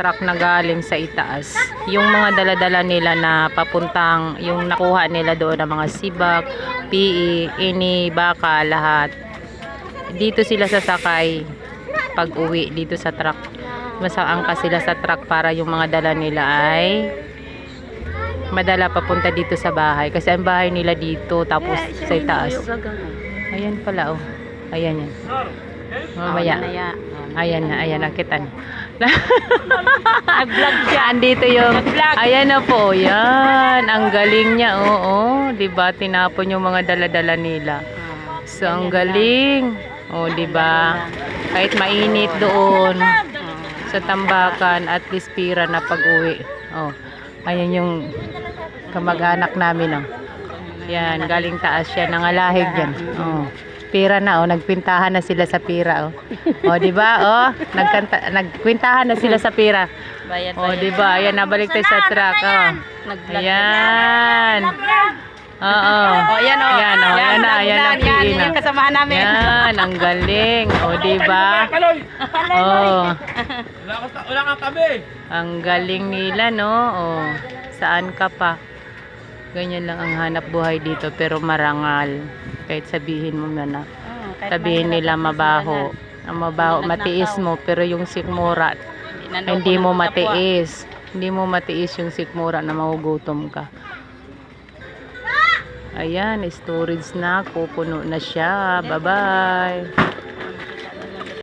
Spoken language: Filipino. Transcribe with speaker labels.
Speaker 1: truck na galing sa itaas. Yung mga daladala nila na papuntang, yung nakuha nila doon ng mga sibak, PE, ini, baka, lahat. Dito sila sasakay pag uwi dito sa truck. Masaangka sila sa truck para yung mga dala nila ay madala papunta dito sa bahay. Kasi ang bahay nila dito tapos sa itaas. Ayan pala oh. Ayan yan. Mamaya. Ayan na, ayan nakita na.
Speaker 2: Nag-vlog siya.
Speaker 1: Andito yung. Ayan na po, yan. Ang galing niya, oo. 'Di ba? Tinapon yung mga dala-dala nila. So, ang galing. Oh, 'di ba? Kahit mainit doon sa tambakan, at least pira na pag-uwi. Oh. Ayan yung kamag-anak namin, oh. Yan, galing taas siya, nangalahig yan. Oh. Pira na, oh. Nagpintahan na sila sa pira, oh. Oh, 'di ba? Oh, nagkanta nagkwintahan na sila sa pira.
Speaker 2: Bayad,
Speaker 1: Oh, 'di ba? Ayan, nabalik tayo sa truck, oh.
Speaker 2: Nag-vlog.
Speaker 1: Ayan. Oo.
Speaker 2: Oh, yan oh.
Speaker 1: Ayan, oh. Ayan na, ayan na,
Speaker 2: Yan, yan, kasamahan namin.
Speaker 1: Yan, ang galing. O, di ba? Oh,
Speaker 3: Wala ka, wala kang tabi.
Speaker 1: ang galing nila, no? Oh, saan ka pa? Ganyan lang ang hanap buhay dito, pero marangal. Kahit sabihin mo na na.
Speaker 2: Oh, kahit
Speaker 1: Sabihin nila mabaho. Ang mabaho, matiis mo, pero yung sikmura, hindi mo matiis. Hindi mo matiis yung sikmura na magugutom ka. Ayan, storage na. Pupuno na siya. Bye-bye.